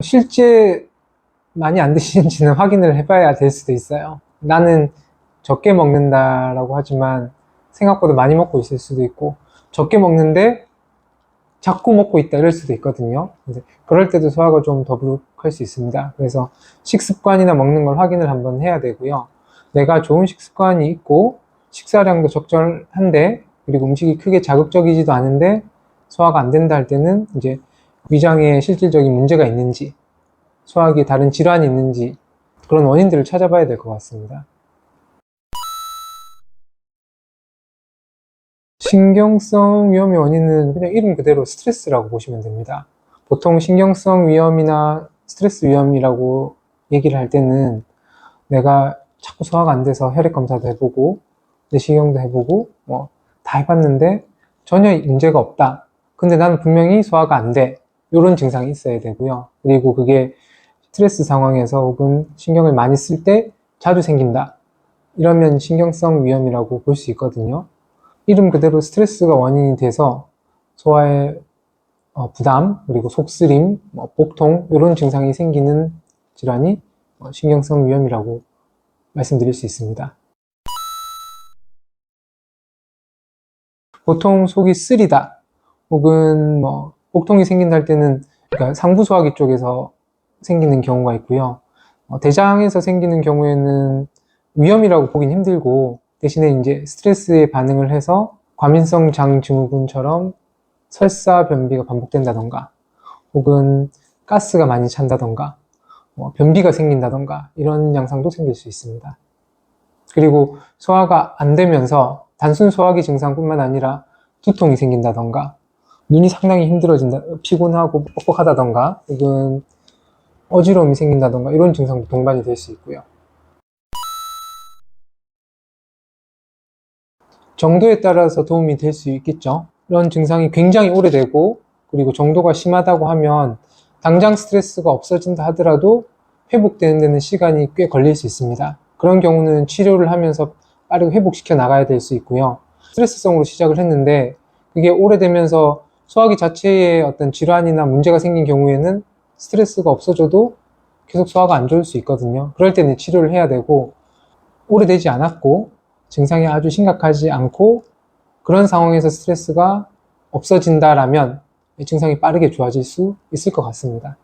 실제 많이 안 드시는지는 확인을 해봐야 될 수도 있어요. 나는 적게 먹는다라고 하지만 생각보다 많이 먹고 있을 수도 있고 적게 먹는데 자꾸 먹고 있다 이럴 수도 있거든요. 그럴 때도 소화가 좀 더부룩할 수 있습니다. 그래서 식습관이나 먹는 걸 확인을 한번 해야 되고요. 내가 좋은 식습관이 있고 식사량도 적절한데 그리고 음식이 크게 자극적이지도 않은데 소화가 안 된다 할 때는 이제 위장에 실질적인 문제가 있는지 소화기에 다른 질환이 있는지 그런 원인들을 찾아봐야 될 것 같습니다. 신경성 위험의 원인은 그냥 이름 그대로 스트레스라고 보시면 됩니다. 보통 신경성 위험이나 스트레스 위험이라고 얘기를 할 때는 내가 자꾸 소화가 안 돼서 혈액 검사도 해보고 내시경도 해보고 뭐 다 해봤는데 전혀 문제가 없다. 근데 나는 분명히 소화가 안 돼. 이런 증상이 있어야 되고요. 그리고 그게 스트레스 상황에서 혹은 신경을 많이 쓸 때 자주 생긴다. 이러면 신경성 위험이라고 볼 수 있거든요. 이름 그대로 스트레스가 원인이 돼서 소화에 어, 부담, 그리고 속쓰림, 뭐 복통, 이런 증상이 생기는 질환이 어, 신경성 위험이라고 말씀드릴 수 있습니다. 보통 속이 쓰리다, 혹은 뭐 복통이 생긴다 할 때는 그러니까 상부 소화기 쪽에서 생기는 경우가 있고요. 어, 대장에서 생기는 경우에는 위험이라고 보긴 힘들고 대신에 이제 스트레스에 반응을 해서 과민성 장 증후군처럼 설사 변비가 반복된다던가 혹은 가스가 많이 찬다던가 뭐 변비가 생긴다던가 이런 양상도 생길 수 있습니다. 그리고 소화가 안 되면서 단순 소화기 증상뿐만 아니라 두통이 생긴다던가 눈이 상당히 힘들어진다, 피곤하고 뻑뻑하다던가 혹은 어지러움이 생긴다던가 이런 증상도 동반이 될 수 있고요. 정도에 따라서 도움이 될 수 있겠죠. 이런 증상이 굉장히 오래되고 그리고 정도가 심하다고 하면 당장 스트레스가 없어진다 하더라도 회복되는 데는 시간이 꽤 걸릴 수 있습니다. 그런 경우는 치료를 하면서 빠르게 회복시켜 나가야 될 수 있고요. 스트레스성으로 시작을 했는데 그게 오래되면서 소화기 자체에 어떤 질환이나 문제가 생긴 경우에는 스트레스가 없어져도 계속 소화가 안 좋을 수 있거든요. 그럴 때는 치료를 해야 되고 오래되지 않았고 증상이 아주 심각하지 않고 그런 상황에서 스트레스가 없어진다라면 이 증상이 빠르게 좋아질 수 있을 것 같습니다.